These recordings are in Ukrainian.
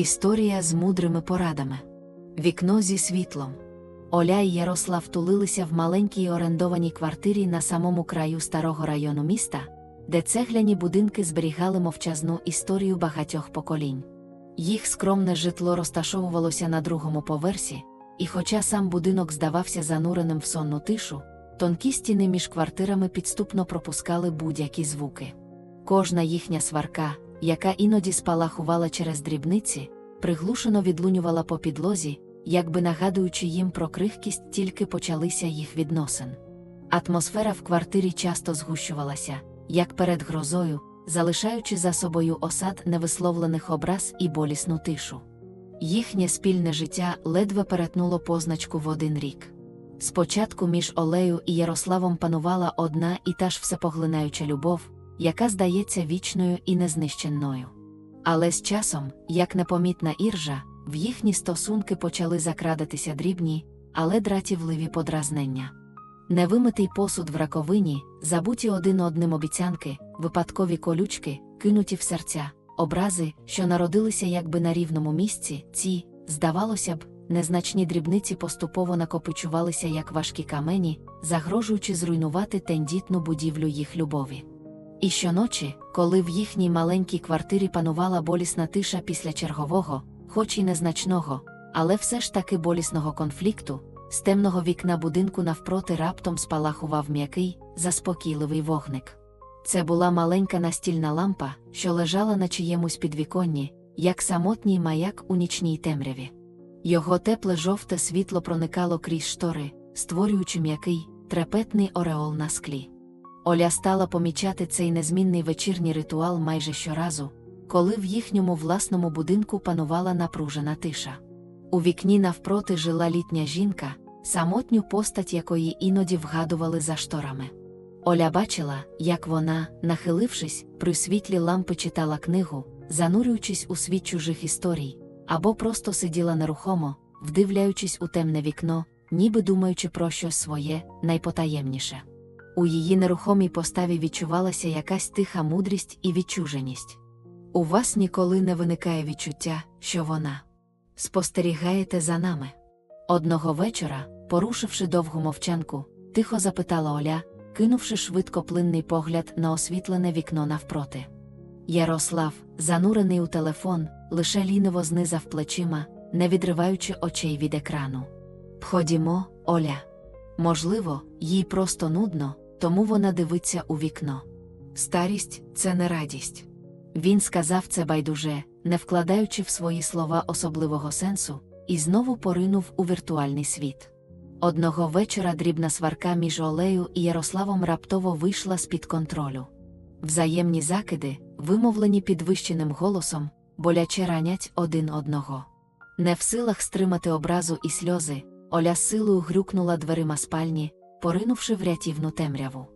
Історія з мудрими порадами. Вікно зі світлом. Оля і Ярослав тулилися в маленькій орендованій квартирі на самому краю старого району міста, де цегляні будинки зберігали мовчазну історію багатьох поколінь. Їх скромне житло розташовувалося на другому поверсі, і хоча сам будинок здавався зануреним в сонну тишу, тонкі стіни між квартирами підступно пропускали будь-які звуки. Кожна їхня сварка, яка іноді спалахувала через дрібниці, приглушено відлунювала по підлозі, якби нагадуючи їм про крихкість, тільки почалися їх відносин. Атмосфера в квартирі часто згущувалася, як перед грозою, залишаючи за собою осад невисловлених образ і болісну тишу. Їхнє спільне життя ледве перетнуло позначку в один рік. Спочатку між Олею і Ярославом панувала одна і та ж всепоглинаюча любов, яка здається вічною і незнищенною. Але з часом, як непомітна іржа, в їхні стосунки почали закрадатися дрібні, але дратівливі подразнення. Невимитий посуд в раковині, забуті один одним обіцянки, випадкові колючки, кинуті в серця, образи, що народилися якби на рівному місці, ці, здавалося б, незначні дрібниці поступово накопичувалися як важкі камені, загрожуючи зруйнувати тендітну будівлю їх любові. І щоночі, коли в їхній маленькій квартирі панувала болісна тиша після чергового, хоч і незначного, але все ж таки болісного конфлікту, з темного вікна будинку навпроти раптом спалахував м'який, заспокійливий вогник. Це була маленька настільна лампа, що лежала на чиємусь підвіконні, як самотній маяк у нічній темряві. Його тепле жовте світло проникало крізь штори, створюючи м'який, трепетний ореол на склі. Оля стала помічати цей незмінний вечірній ритуал майже щоразу, коли в їхньому власному будинку панувала напружена тиша. У вікні навпроти жила літня жінка, самотню постать якої іноді вгадували за шторами. Оля бачила, як вона, нахилившись, при світлі лампи читала книгу, занурюючись у світ чужих історій, або просто сиділа нерухомо, вдивляючись у темне вікно, ніби думаючи про щось своє, найпотаємніше. У її нерухомій поставі відчувалася якась тиха мудрість і відчуженість. У вас ніколи не виникає відчуття, що вона спостерігаєте за нами. Одного вечора, порушивши довгу мовчанку, тихо запитала Оля, кинувши швидкоплинний погляд на освітлене вікно навпроти. Ярослав, занурений у телефон, лише ліниво знизав плечима, не відриваючи очей від екрану. Ходімо, Оля. Можливо, їй просто нудно, тому вона дивиться у вікно. Старість це не радість. Він сказав це байдуже, не вкладаючи в свої слова особливого сенсу, і знову поринув у віртуальний світ. Одного вечора дрібна сварка між Олею і Ярославом раптово вийшла з-під контролю. Взаємні закиди, вимовлені підвищеним голосом, боляче ранять один одного. Не в силах стримати образу і сльози, Оля силою грюкнула дверима спальні, поринувши в рятівну темряву.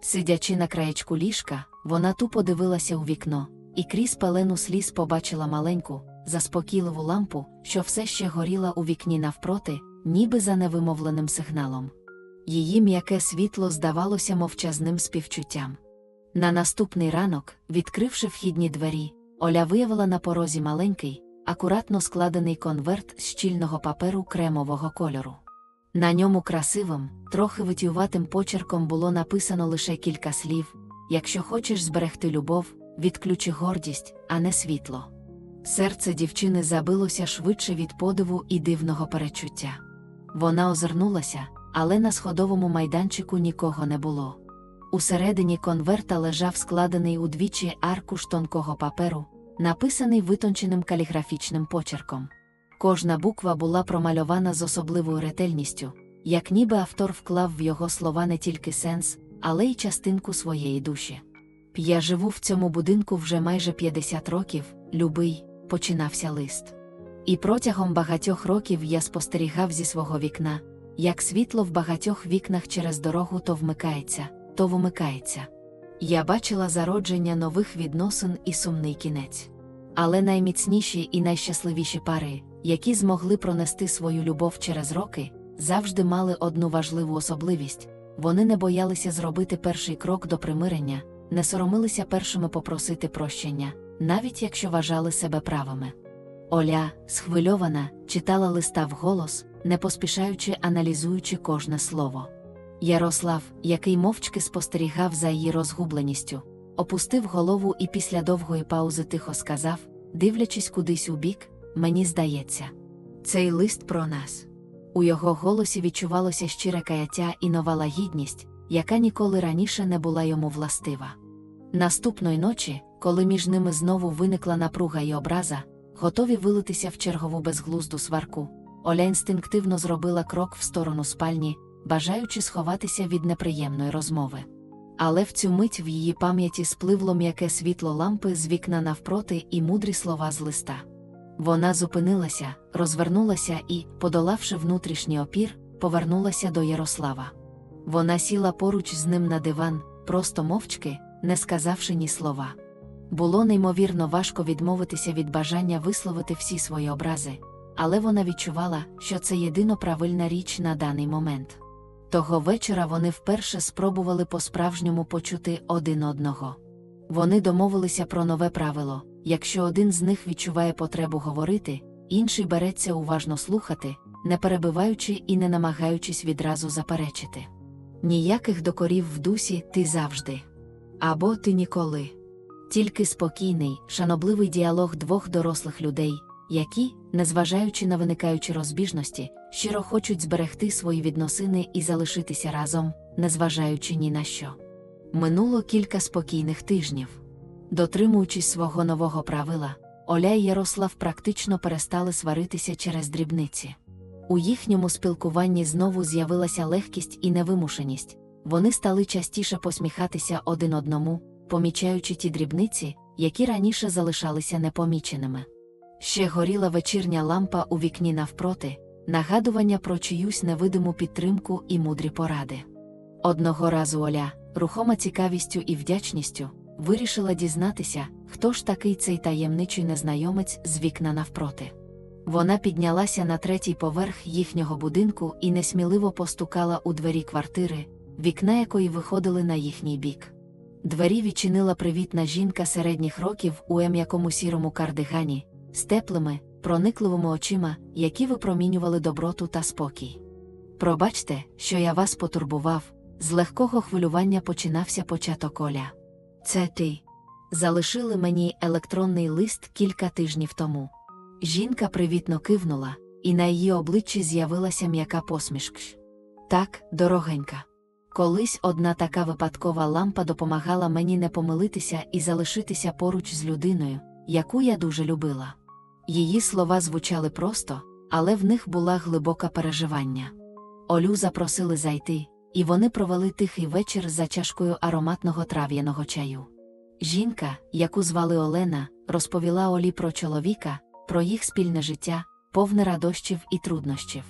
Сидячи на краєчку ліжка, вона тупо дивилася у вікно, і крізь пелену сліз побачила маленьку, заспокійливу лампу, що все ще горіла у вікні навпроти, ніби за невимовленим сигналом. Її м'яке світло здавалося мовчазним співчуттям. На наступний ранок, відкривши вхідні двері, Оля виявила на порозі маленький, акуратно складений конверт з щільного паперу кремового кольору. На ньому красивим, трохи витюватим почерком було написано лише кілька слів якщо хочеш зберегти любов, відключи гордість, а не світло. Серце дівчини забилося швидше від подиву і дивного перечуття. Вона озирнулася, але на сходовому майданчику нікого не було. Усередині конверта лежав складений удвічі аркуш тонкого паперу, написаний витонченим каліграфічним почерком. Кожна буква була промальована з особливою ретельністю, як ніби автор вклав в його слова не тільки сенс, але й частинку своєї душі. Я живу в цьому будинку вже майже 50 років, любий, починався лист. І протягом багатьох років я спостерігав зі свого вікна, як світло в багатьох вікнах через дорогу то вмикається, то вимикається. Я бачила зародження нових відносин і сумний кінець. Але найміцніші і найщасливіші пари, які змогли пронести свою любов через роки, завжди мали одну важливу особливість вони не боялися зробити перший крок до примирення, не соромилися першими попросити прощення, навіть якщо вважали себе правими. Оля, схвильована, читала листа вголос, не поспішаючи аналізуючи кожне слово. Ярослав, який мовчки спостерігав за її розгубленістю, опустив голову і після довгої паузи тихо сказав, дивлячись кудись у бік, мені здається, цей лист про нас. У його голосі відчувалося щире каяття і нова лагідність, яка ніколи раніше не була йому властива. Наступної ночі, коли між ними знову виникла напруга й образа, готові вилитися в чергову безглузду сварку, Оля інстинктивно зробила крок в сторону спальні, бажаючи сховатися від неприємної розмови. Але в цю мить в її пам'яті спливло м'яке світло лампи з вікна навпроти і мудрі слова з листа. Вона зупинилася, розвернулася і, подолавши внутрішній опір, повернулася до Ярослава. Вона сіла поруч з ним на диван, просто мовчки, не сказавши ні слова. Було неймовірно важко відмовитися від бажання висловити всі свої образи, але вона відчувала, що це єдино правильна річ на даний момент. Того вечора вони вперше спробували по-справжньому почути один одного. Вони домовилися про нове правило якщо один з них відчуває потребу говорити, інший береться уважно слухати, не перебиваючи і не намагаючись відразу заперечити. Ніяких докорів в дусі ти завжди. Або ти ніколи. Тільки спокійний, шанобливий діалог двох дорослих людей, які, незважаючи на виникаючі розбіжності, щиро хочуть зберегти свої відносини і залишитися разом, незважаючи ні на що. Минуло кілька спокійних тижнів. Дотримуючись свого нового правила, Оля і Ярослав практично перестали сваритися через дрібниці. У їхньому спілкуванні знову з'явилася легкість і невимушеність, вони стали частіше посміхатися один одному, помічаючи ті дрібниці, які раніше залишалися непоміченими. Ще горіла вечірня лампа у вікні навпроти, нагадування про чиюсь невидиму підтримку і мудрі поради. Одного разу Оля, рухома цікавістю і вдячністю, вирішила дізнатися, хто ж такий цей таємничий незнайомець з вікна навпроти. Вона піднялася на третій поверх їхнього будинку і несміливо постукала у двері квартири, вікна якої виходили на їхній бік. Двері відчинила привітна жінка середніх років у м'якому сірому кардигані, з теплими, проникливими очима, які випромінювали доброту та спокій. Пробачте, що я вас потурбував, з легкого хвилювання починався початок Оля. Це ти. Залишили мені електронний лист кілька тижнів тому. Жінка привітно кивнула, і на її обличчі з'явилася м'яка посмішка. Так, дорогенька. Колись одна така випадкова лампа допомагала мені не помилитися і залишитися поруч з людиною, яку я дуже любила. Її слова звучали просто, але в них була глибока переживання. Олю запросили зайти, і вони провели тихий вечір за чашкою ароматного трав'яного чаю. Жінка, яку звали Олена, розповіла Олі про чоловіка, про їх спільне життя, повне радощів і труднощів.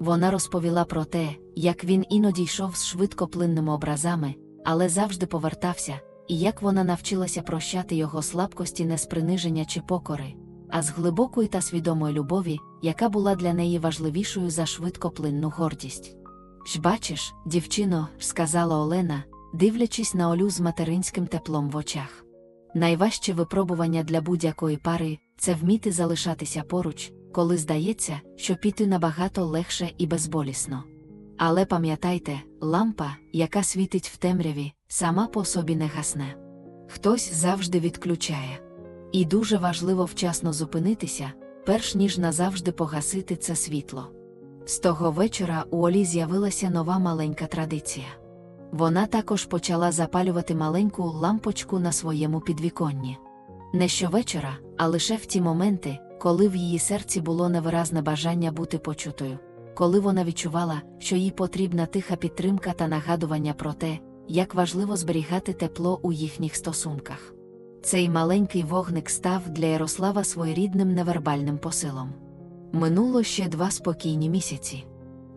Вона розповіла про те, як він іноді йшов з швидкоплинними образами, але завжди повертався, і як вона навчилася прощати його слабкості не з приниження чи покори, а з глибокої та свідомої любові, яка була для неї важливішою за швидкоплинну гордість. Ж бачиш, дівчино, сказала Олена, дивлячись на Олю з материнським теплом в очах. Найважче випробування для будь-якої пари це вміти залишатися поруч, коли здається, що піти набагато легше і безболісно. Але пам'ятайте, лампа, яка світить в темряві, сама по собі не гасне. Хтось завжди відключає. І дуже важливо вчасно зупинитися, перш ніж назавжди погасити це світло. З того вечора у Олі з'явилася нова маленька традиція. Вона також почала запалювати маленьку лампочку на своєму підвіконні. Не щовечора, а лише в ті моменти, коли в її серці було невиразне бажання бути почутою, коли вона відчувала, що їй потрібна тиха підтримка та нагадування про те, як важливо зберігати тепло у їхніх стосунках. Цей маленький вогник став для Ярослава своєрідним невербальним посилом. Минуло ще два спокійні місяці.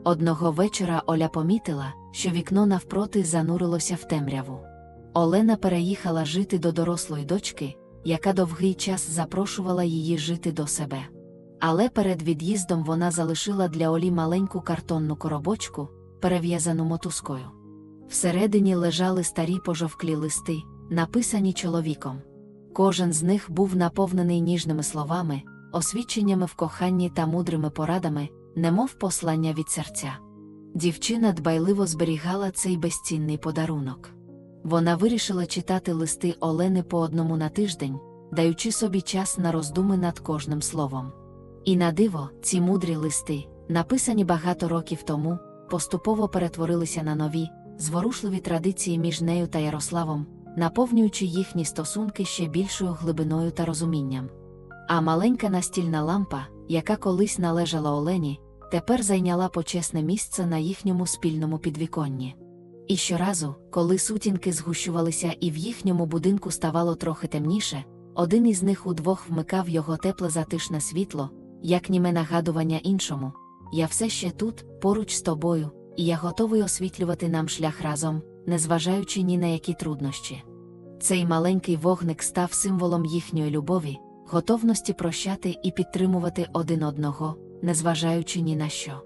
Одного вечора Оля помітила, що вікно навпроти занурилося в темряву. Олена переїхала жити до дорослої дочки, яка довгий час запрошувала її жити до себе. Але перед від'їздом вона залишила для Олі маленьку картонну коробочку, перев'язану мотузкою. Всередині лежали старі пожовклі листи, написані чоловіком. Кожен з них був наповнений ніжними словами, освіченнями в коханні та мудрими порадами, немов послання від серця. Дівчина дбайливо зберігала цей безцінний подарунок. Вона вирішила читати листи Олени по одному на тиждень, даючи собі час на роздуми над кожним словом. І на диво, ці мудрі листи, написані багато років тому, поступово перетворилися на нові, зворушливі традиції між нею та Ярославом, наповнюючи їхні стосунки ще більшою глибиною та розумінням. А маленька настільна лампа, яка колись належала Олені, тепер зайняла почесне місце на їхньому спільному підвіконні. І щоразу, коли сутінки згущувалися і в їхньому будинку ставало трохи темніше, один із них удвох вмикав його тепле затишне світло, як німе нагадування іншому. Я все ще тут, поруч з тобою, і я готовий освітлювати нам шлях разом, незважаючи ні на які труднощі. Цей маленький вогник став символом їхньої любові, готовності прощати і підтримувати один одного, незважаючи ні на що.